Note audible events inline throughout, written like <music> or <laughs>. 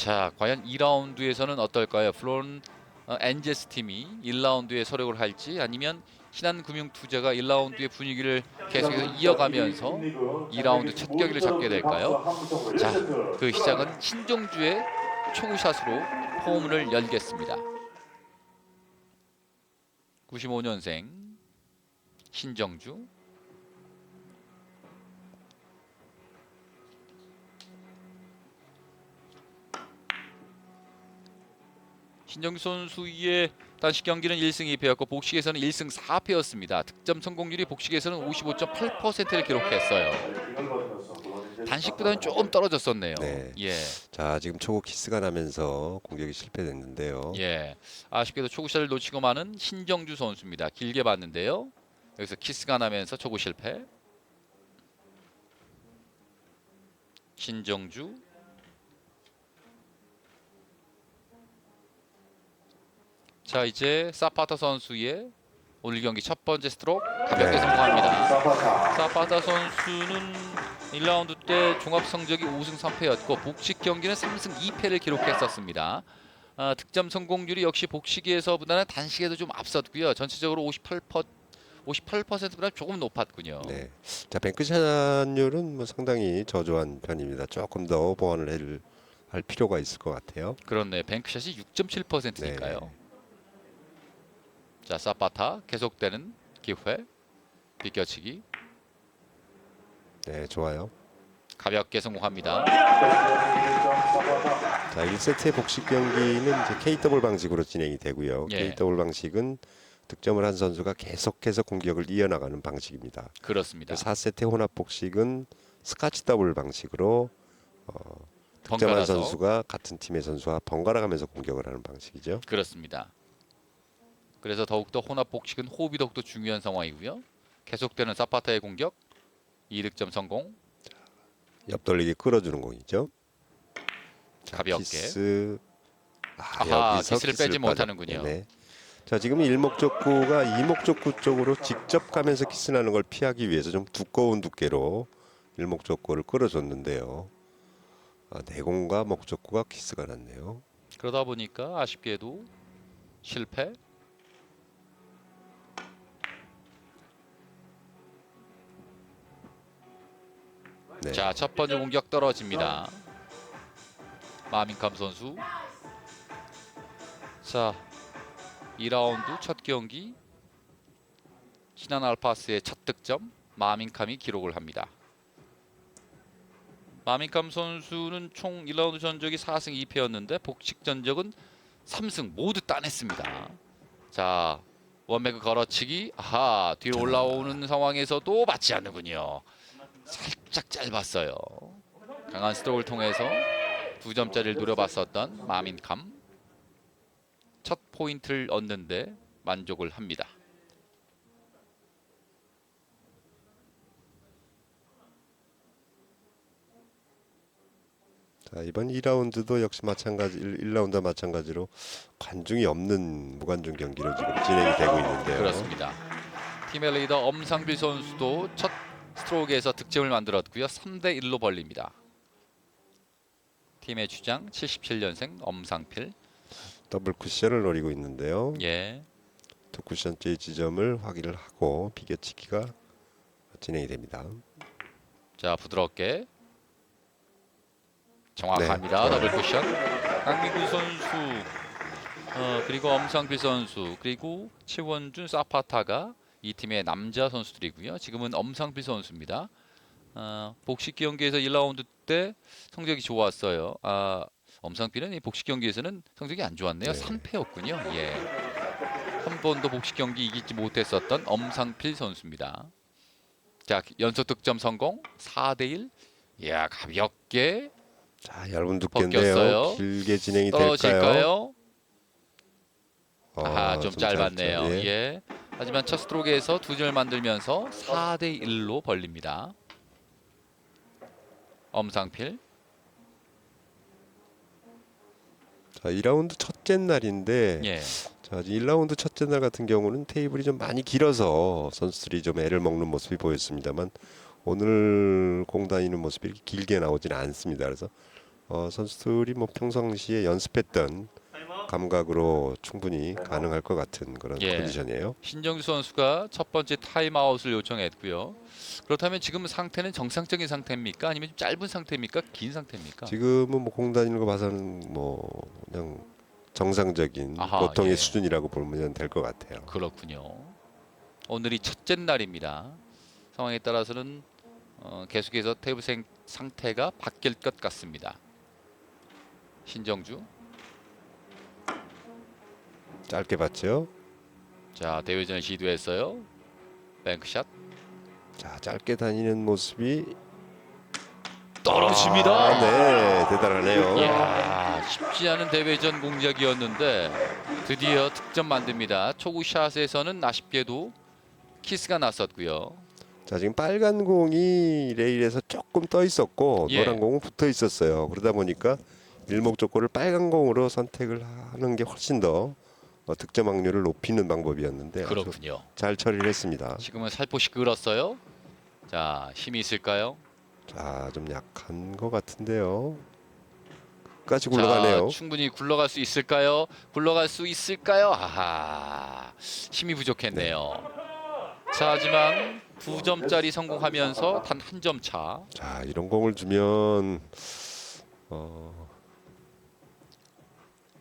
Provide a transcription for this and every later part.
자, 과연 2라운드에서는 어떨까요? 플론 어, 엔제스 팀이 1라운드에 서력을 할지 아니면 신한금융투자가 1라운드의 분위기를 계속해서 이어가면서 2라운드 첫 격을 잡게 될까요? 자, 그 시작은 신정주의 초구샷으로 홈을 열겠습니다. 95년생 신정주 신정주 선수의 단식 경기는 1승 2패였고 복식에서는 1승 4패였습니다. 득점 성공률이 복식에서는 55.8%를 기록했어요. 단식보다는 조금 떨어졌었네요. 네. 예. 자 지금 초구 키스가 나면서 공격이 실패됐는데요. 예. 아쉽게도 초구샷을 놓치고 마는 신정주 선수입니다. 길게 봤는데요. 여기서 키스가 나면서 초구 실패. 신정주. 자 이제 사파타 선수의 오늘 경기 첫 번째 스트로크 가볍게 네. 성공합니다. 사파타 선수는 1라운드 때 종합 성적이 5승 3패였고 복식 경기는 3승 2패를 기록했었습니다. 아, 득점 성공률이 역시 복식에서보다는 단식에도 좀 앞섰고요. 전체적으로 58% 58%보다 조금 높았군요. 네. 자 뱅크샷률은 뭐 상당히 저조한 편입니다. 조금 더 보완을 할, 할 필요가 있을 것 같아요. 그렇네. 뱅크샷이 6.7%니까요. 네. 자, 사파타 계속되는 기회. 비껴치기 네, 좋아요. 가볍게 성공합니다. 자 1세트의 복식 경기는 이제 KW 방식으로 진행이 되고요. 예. KW 방식은 득점을 한 선수가 계속해서 공격을 이어나가는 방식입니다. 그렇습니다. 4세트 혼합 복식은 스카치 더블 방식으로 어, 득점한. 선수가 같은 팀의 선수와 번갈아 가면서 공격을 하는 방식이죠. 그렇습니다. 그래서 더욱더 혼합 복식은 호흡이 더욱더 중요한 상황이고요. 계속되는 사파타의 공격. 2득점 성공. 옆돌리기 끌어주는 공이죠. 자, 가볍게. 키스. 아, 아하, 여기서 키스를 빼지 빠졌- 못하는군요. 네. 자 지금 일목적구가 이목적구 쪽으로 직접 가면서 키스나는 걸 피하기 위해서 좀 두꺼운 두께로 일목적구를 끌어줬는데요. 아, 내공과 목적구가 키스가 났네요. 그러다 보니까 아쉽게도 실패. 네. 자, 첫 번째 공격 떨어집니다. 마민캄 선수. 자, 2라운드 첫 경기 신한 알파스의 첫 득점 마민캄이 기록을 합니다. 마민캄 선수는 총 1라운드 전적이 4승 2패였는데 복식 전적은 3승 모두 따냈습니다. 자, 원매그 걸어치기. 아하, 뒤로 올라오는 상황에서도 맞지 않는군요. 살 짝 짧았어요. 강한 스트로크를 통해서 두 점짜리를 노려봤었던 마민캄 첫 포인트를 얻는데 만족을 합니다. 자 이번 2라운드도 역시 마찬가지 1, 라운드와 마찬가지로 관중이 없는 무관중 경기로 지금 진행이 되고 있는데요. 그렇습니다. 팀의 리더 엄상필 선수도 첫 스트로크에서 득점을 만들었고요. 3대 1로 벌립니다. 팀의 주장 77년생 엄상필. 더블 쿠션을 노리고 있는데요. 예. 두 쿠션째 지점을 확인을 하고 비겨치기가 진행이 됩니다. 자 부드럽게 정확합니다. 네. 더블 쿠션. 강민구 선수 어, 그리고 엄상필 선수 그리고 최원준 사파타가 이 팀의 남자 선수들이고요. 지금은 엄상필 선수입니다. 어, 복식 경기에서 1라운드 때 성적이 좋았어요. 아, 엄상필은 이 복식 경기에서는 성적이 안 좋았네요. 네. 3패였군요. 예. 한 번도 복식 경기 이기지 못했었던 엄상필 선수입니다. 자 연속 득점 성공 4대 1. 이야 가볍게 자 얇은. 두께인데요. 길게 진행이 될까요? 떨어질까요? 어, 아하 좀 짧았네요. 예. 예. 하지만 첫 스트로크에서 두 점을 만들면서 4대 1로 벌립니다. 엄상필 자 2라운드 첫째 날인데 예. 자 1라운드 첫째 날 같은 경우는 테이블이 좀 많이 길어서 선수들이 좀 애를 먹는 모습이 보였습니다만 오늘 공 다니는 모습이 이렇게 길게 나오지는 않습니다. 그래서 어, 선수들이 뭐 평상시에 연습했던 감각으로 충분히 가능할 것 같은 그런 예. 컨디션이에요. 신정주 선수가 첫 번째 타임아웃을 요청했고요. 그렇다면 지금 상태는 정상적인 상태입니까? 아니면 좀 짧은 상태입니까? 긴 상태입니까? 지금은 뭐공 다니는 거 봐서는 뭐 그냥 정상적인 아하, 보통의 예. 수준이라고 보면 될 것 같아요. 그렇군요. 오늘이 첫째 날입니다. 상황에 따라서는 어, 계속해서 테이블 생 상태가 바뀔 것 같습니다. 신정주. 짧게 봤죠. 자 대회전을 시도했어요. 뱅크샷 자 짧게 다니는 모습이 떨어집니다. 아, 네, 대단하네요. 이야 쉽지 않은 대회전 공략이었는데 드디어 득점 만듭니다. 초구 샷에서는 아쉽게도 키스가 났었고요. 자 지금 빨간 공이 레일에서 조금 떠 있었고 예. 노란 공은 붙어 있었어요. 그러다 보니까 일목적고를 빨간 공으로 선택을 하는 게 훨씬 더 어, 득점 확률을 높이는 방법이었는데 아주 그렇군요. 잘 처리를 했습니다. 지금은 살포시 끌었어요. 자 힘이 있을까요? 자 좀 약한 것 같은데요. 끝까지 굴러가네요. 자, 충분히 굴러갈 수 있을까요? 굴러갈 수 있을까요? 아하 힘이 부족했네요. 자 하지만 두 점짜리 성공하면서 단 한 점 차. 자 이런 공을 주면 어,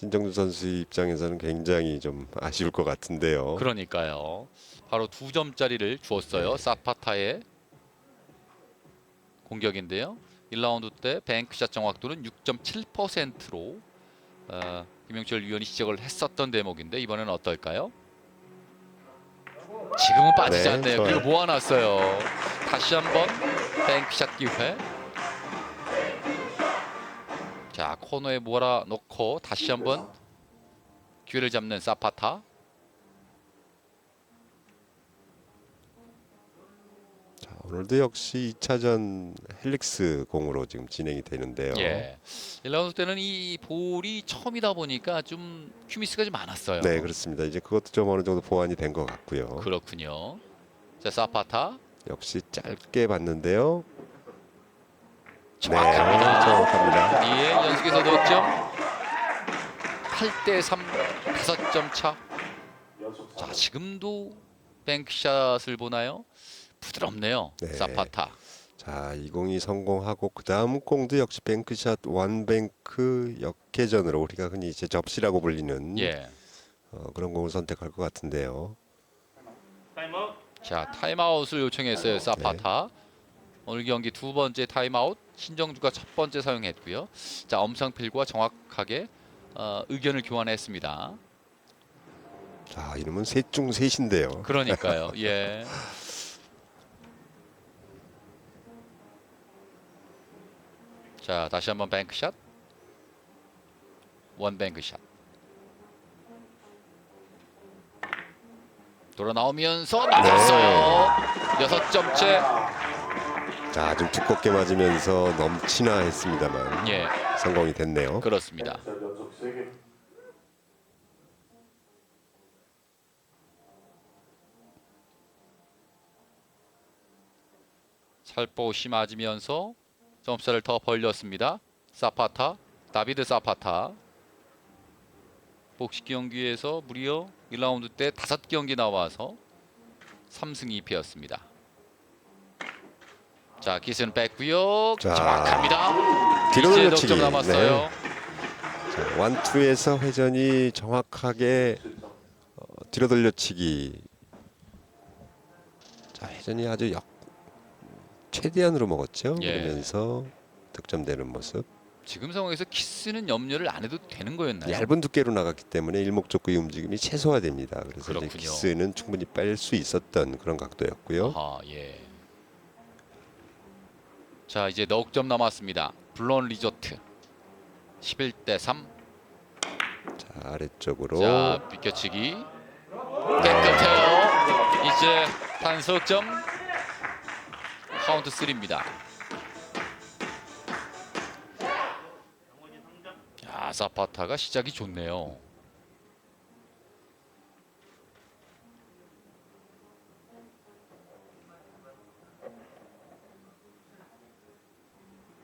신정준 선수 입장에서는 굉장히 좀 아쉬울 것 같은데요. 그러니까요. 바로 두 점짜리를 주었어요. 사파타의 공격인데요. 1라운드 때 뱅크샷 정확도는 6.7%로 어, 김영철 위원이 지적을 했었던 대목인데 이번에는 어떨까요? 지금은 빠지지 네, 않네요. 좋아요. 그리고 모아놨어요. 다시 한번 뱅크샷 기회. 자 코너에 몰아놓고 다시 한번 기회를 잡는 사파타. 자, 오늘도 역시 2차전 헬릭스 공으로 지금 진행이 되는데요. 예. 1라운드 때는 이 볼이 처음이다 보니까 좀 큐미스가 좀 많았어요. 네 그렇습니다. 이제 그것도 좀 어느 정도 보완이 된 것 같고요. 그렇군요. 자, 사파타 역시 짧게 봤는데요. 정확합니다. 네, 정확합니다. 예, 연속해서 득점. 8대 3, 5점 차. 자, 지금도 뱅크샷을 보나요? 부드럽네요. 네. 사파타. 자, 이 공이 성공하고 그 다음 공도 역시 뱅크샷 원뱅크 역회전으로 우리가 흔히 이제 접시라고 불리는 예. 어, 그런 공을 선택할 것 같은데요. 자, 타임아웃을 요청했어요. 사파타. 오늘 경기 두 번째 타임아웃 신정주가 첫 번째 사용했고요. 자, 엄상필과 정확하게 어, 의견을 교환했습니다. 자, 이러면 셋 중 셋인데요. 그러니까요. <laughs> 예. 자, 다시 한번 뱅크샷. 원 뱅크샷. 돌아 나오면서 나갔어요. 여섯 점째. 자, 좀 두껍게 맞으면서 넘치나 했습니다만 예, 성공이 됐네요. 그렇습니다. 살포시 맞으면서 점수를 더 벌렸습니다. 사파타, 다비드 사파타. 복식 경기에서 무려 1라운드 때 다섯 경기 나와서 3승 2패였습니다. 자, 기스는 뺐고요. 자, 정확합니다. 뒤로 이제 돌려치기. 남았어요. 네. 자, 원투에서 회전이 정확하게 어, 뒤로 돌려치기. 자, 회전이 아주 역 최대한으로 먹었죠. 예. 그러면서 득점되는 모습. 지금 상황에서 키스는 염려를 안 해도 되는 거였나요? 얇은 두께로 나갔기 때문에 일목적구의 움직임이 최소화됩니다. 그래서 이제 그렇군요. 키스는 충분히 뺄 수 있었던 그런 각도였고요. 아하, 예. 자, 이제 넉 점 남았습니다. 블론 리조트. 11대 3. 자, 아래쪽으로 자, 비껴치기. 깨끗해요. 이제 단속점 카운트 3입니다. 야, 사파타가 시작이 좋네요.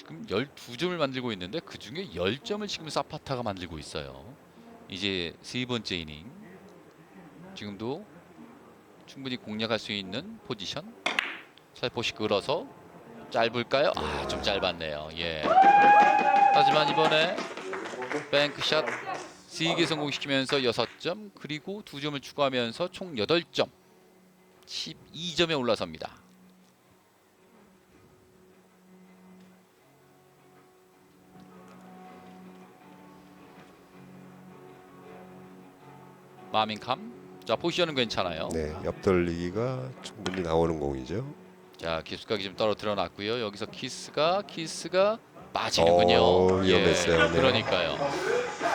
지금 12점을 만들고 있는데 그 중에 10점을 지금 사파타가 만들고 있어요. 이제 세 번째 이닝. 지금도 충분히 공략할 수 있는 포지션. 살포시 끌어서 짧을까요? 아, 좀 짧았네요. 예. 하지만 이번에 뱅크샷 3개 성공시키면서 6점 그리고 2점을 추가하면서 총 8점 12점에 올라섭니다. 마민캄 자 포지션은 괜찮아요. 네, 옆돌리기가 충분히 나오는 공이죠. 자 기수각이 좀 떨어뜨려 놨고요. 여기서 키스가 키스가 빠지는군요. 어, 위험했어요. 네. 그러니까요.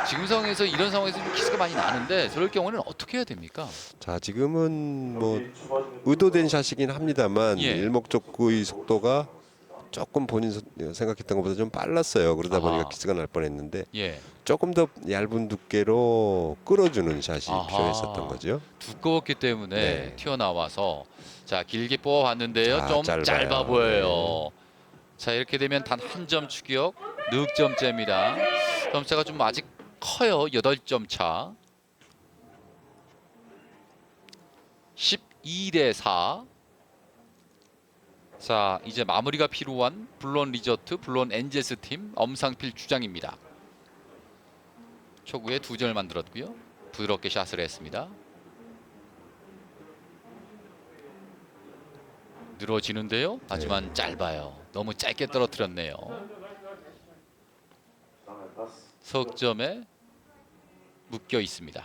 지금 상황에서 이런 상황에서 좀 키스가 많이 나는데 저럴 경우는 어떻게 해야 됩니까? 자, 지금은 뭐 의도된 샷이긴 합니다만 예. 일목적구의 속도가 조금 본인 서- 생각했던 것보다 좀 빨랐어요. 그러다 보니까 아하. 키스가 날 뻔했는데 예, 조금 더 얇은 두께로 끌어주는 샷이 아하. 필요했었던 거죠. 두꺼웠기 때문에 네. 튀어나와서 자 길게 뽑아봤는데요. 아, 좀 짧아요. 짧아 보여요. 자 이렇게 되면 단 한 점 추격, 득점째입니다. 점차가 좀 아직 커요. 8점 차. 12대 4. 자 이제 마무리가 필요한 블론 리저트, 블론 엔젤스 팀 엄상필 주장입니다. 초구에 두 점을 만들었고요. 부드럽게 샷을 했습니다. 늘어지는데요. 하지만 짧아요. 너무 짧게 떨어뜨렸네요. 석점에 묶여 있습니다.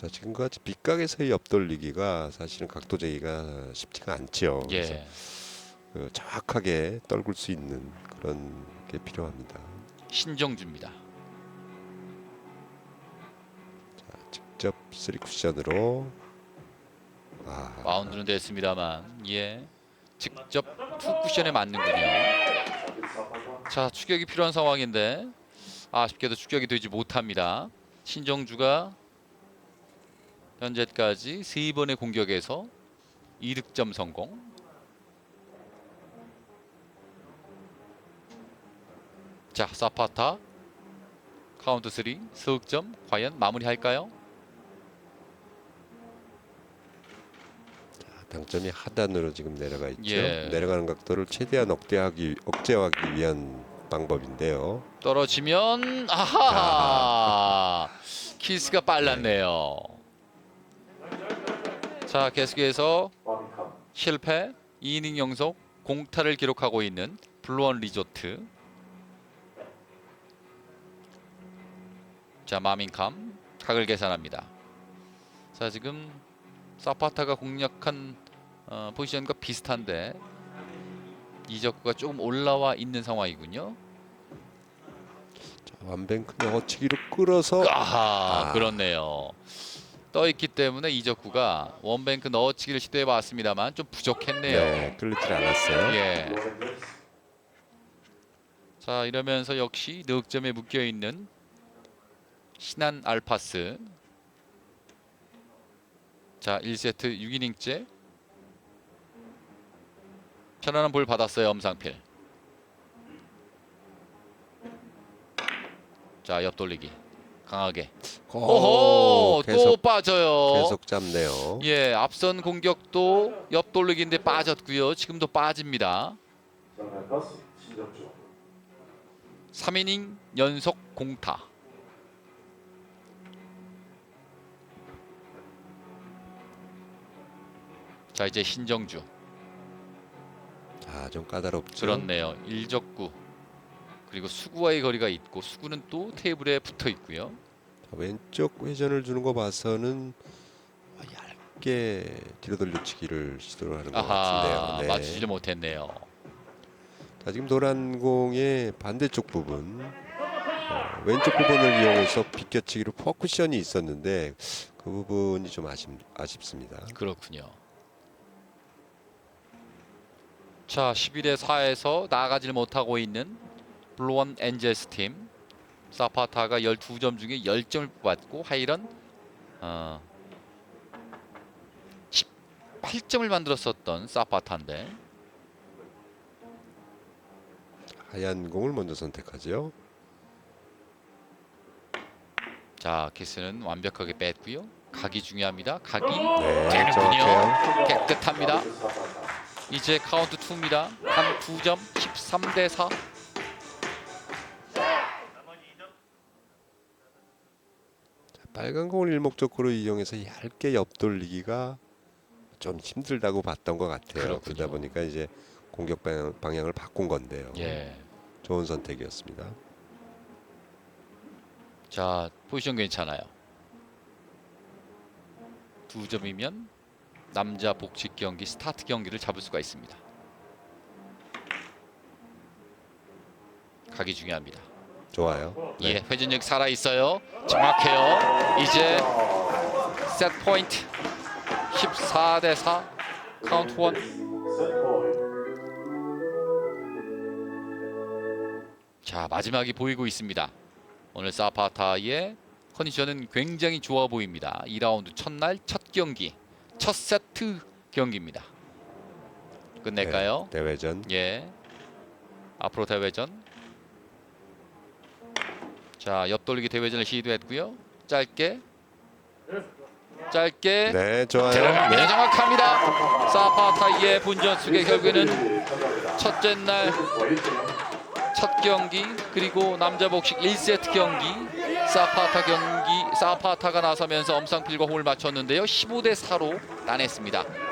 자, 지금까지 빗각에서의 옆돌리기가 사실은 각도 제기가 쉽지가 않죠. 그래서 예. 그 정확하게 떨굴 수 있는 그런 게 필요합니다. 신정주입니다. 자, 직접 쓰리 쿠션으로 아, 마운드는 됐습니다만 예. 직접 투 쿠션에 맞는군요. 자, 추격이 필요한 상황인데 아쉽게도 추격이 되지 못합니다. 신정주가 현재까지 세 번의 공격에서 2득점 성공. 자, 사파타 카운트 3 석점 과연 마무리할까요? 당점이 하단으로 지금 내려가 있죠. 예. 내려가는 각도를 최대한 억제하기 억제하기 위한 방법인데요. 떨어지면 아하 <laughs> 키스가 빨랐네요. 자 계속해서 실패 2이닝 연속 공타를 기록하고 있는 블루원 리조트. 자 마민캄 각을 계산합니다. 자 지금 사파타가 공략한 어, 포지션과 비슷한데 이적구가 조금 올라와 있는 상황이군요. 자, 완뱅크 넣어치기로 끌어서 아하 아. 그렇네요. 떠 있기 때문에 이적구가 원뱅크 넣어치기를 시도해 봤습니다만 좀 부족했네요. 네, 끌리질 않았어요. 예. 자 이러면서 역시 득점에 묶여 있는 신한 알파스. 자 1세트 6이닝째 편안한 볼 받았어요 엄상필. 자 옆돌리기 강하게. 오호 또 계속 빠져요. 계속 잡네요. 예, 앞선 공격도 옆 돌리기인데 빠졌고요. 지금도 빠집니다. 3이닝 연속 공타. 자, 이제 신정주. 아, 좀 까다롭죠. 그렇네요. 일적구. 그리고 수구와의 거리가 있고 수구는 또 테이블에 붙어 있고요. 자, 왼쪽 회전을 주는 거 봐서는 얇게 뒤로 돌려치기를 시도를 하는 것 아하, 같은데요. 네. 맞추지를 못했네요. 자, 지금 노란 공의 반대쪽 부분 어, 왼쪽 부분을 이용해서 비껴치기로 퍼쿠션이 있었는데 그 부분이 좀 아쉽, 아쉽습니다. 그렇군요. 자, 11대 4에서 나가질 못하고 있는 블루원 엔젤스 팀. 사파타가 12점 중에 10점을 뽑았고 하이런 어, 8점을 만들었었던 사파타인데 하얀 공을 먼저 선택하죠. 자 키스는 완벽하게 뺐고요. 각이 중요합니다. 각이 네, 되는군요. 깨끗합니다. 이제 카운트 2입니다. 한 2점 13대 4. 빨간 공을 일목적구로 이용해서 얇게 옆돌리기가 좀 힘들다고 봤던 것 같아요. 그렇군요. 그러다 보니까 이제 공격 방향, 방향 을 바꾼 건데요. 예. 좋은 선택이었습니다. 자 포지션 괜찮아요. 두 점이면 남자 복식 경기 스타트 경기를 잡을 수가 있습니다. 각이 중요합니다. 좋아요. 예, 회전력 살아 있어요. 정확해요. 이제 셋 포인트 14 대 4 카운트 원. 자 마지막이 보이고 있습니다. 오늘 사파타의 컨디션은 굉장히 좋아 보입니다. 2라운드 첫날 첫 경기 첫 세트 경기입니다. 끝낼까요? 네, 대회전. 예. 앞으로 대회전. 자, 옆돌리기 대회전을 시도했고요. 짧게. 짧게. 네, 좋아요. 들어갑니다. 네. 정확합니다. 사파타이의 분전수의 결국에는 첫째 날 첫 경기 그리고 남자 복식 1세트 경기 사파타 경기 사파타가 나서면서 엄상필과 홈을 맞췄는데요. 15대 4로 따냈습니다.